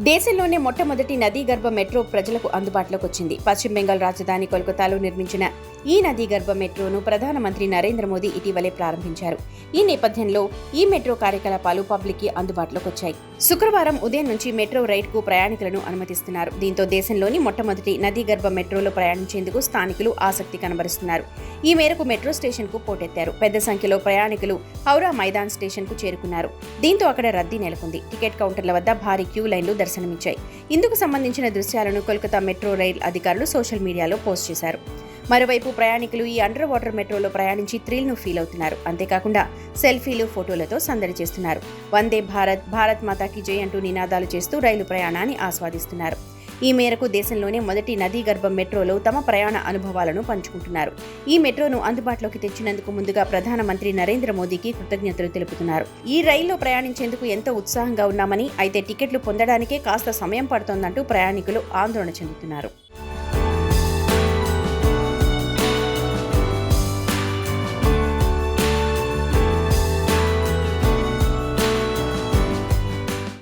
దేశంలోనే మొట్టమొదటి నదీ గర్భ మెట్రో ప్రజలకు అందుబాటులోకి వచ్చింది. పశ్చిమ బెంగాల్ రాజధాని కోల్కతాలో నిర్మించిన ఈ నదీ గర్భ మెట్రోను ప్రధానమంత్రి నరేంద్ర మోదీ ఇటీవలే ప్రారంభించారు. ఈ నేపథ్యంలో ఈ మెట్రో కార్యకలాపాలు పబ్లిక్కి అందుబాటులోకి వచ్చాయి. శుక్రవారం ఉదయం నుంచి మెట్రో రైడ్కు ప్రయాణికులను అనుమతిస్తున్నారు. దీంతో దేశంలోని మొట్టమొదటి నదీ గర్భ మెట్రోలో ప్రయాణించేందుకు స్థానికులు ఆసక్తి కనబరుస్తున్నారు. ఈ మేరకు మెట్రో స్టేషన్కు పోటెత్తారు. పెద్ద సంఖ్యలో ప్రయాణికులు హౌరా మైదాన్ స్టేషన్కు చేరుకున్నారు. దీంతో అక్కడ రద్దీ నెలకొంది. టికెట్ కౌంటర్ల వద్ద భారీ క్యూ లైన్లు దర్శనమిచ్చాయి. ఇందుకు సంబంధించిన దృశ్యాలను కోల్కతా మెట్రో రైల్ అధికారులు సోషల్ మీడియాలో పోస్ట్ చేశారు. మరోవైపు ప్రయాణికులు ఈ అండర్ వాటర్ మెట్రోలో ప్రయాణించి థ్రిల్ను ఫీల్ అవుతున్నారు. అంతేకాకుండా సెల్ఫీలు ఫోటోలతో సందడి చేస్తున్నారు. వందే భారత్ భారత్ మాతాకి జై అంటూ నినాదాలు చేస్తూ రైలు ప్రయాణాన్ని ఆస్వాదిస్తున్నారు. ఈ మేరకు దేశంలోనే మొదటి నదీ గర్భం మెట్రోలో తమ ప్రయాణ అనుభవాలను పంచుకుంటున్నారు. ఈ మెట్రోను అందుబాటులోకి తెచ్చినందుకు ముందుగా ప్రధానమంత్రి నరేంద్ర మోదీకి కృతజ్ఞతలు తెలుపుతున్నారు. ఈ రైల్లో ప్రయాణించేందుకు ఎంతో ఉత్సాహంగా ఉన్నామని అయితే టికెట్లు పొందడానికే కాస్త సమయం పడుతోందంటూ ప్రయాణికులు ఆందోళన చెందుతున్నారు.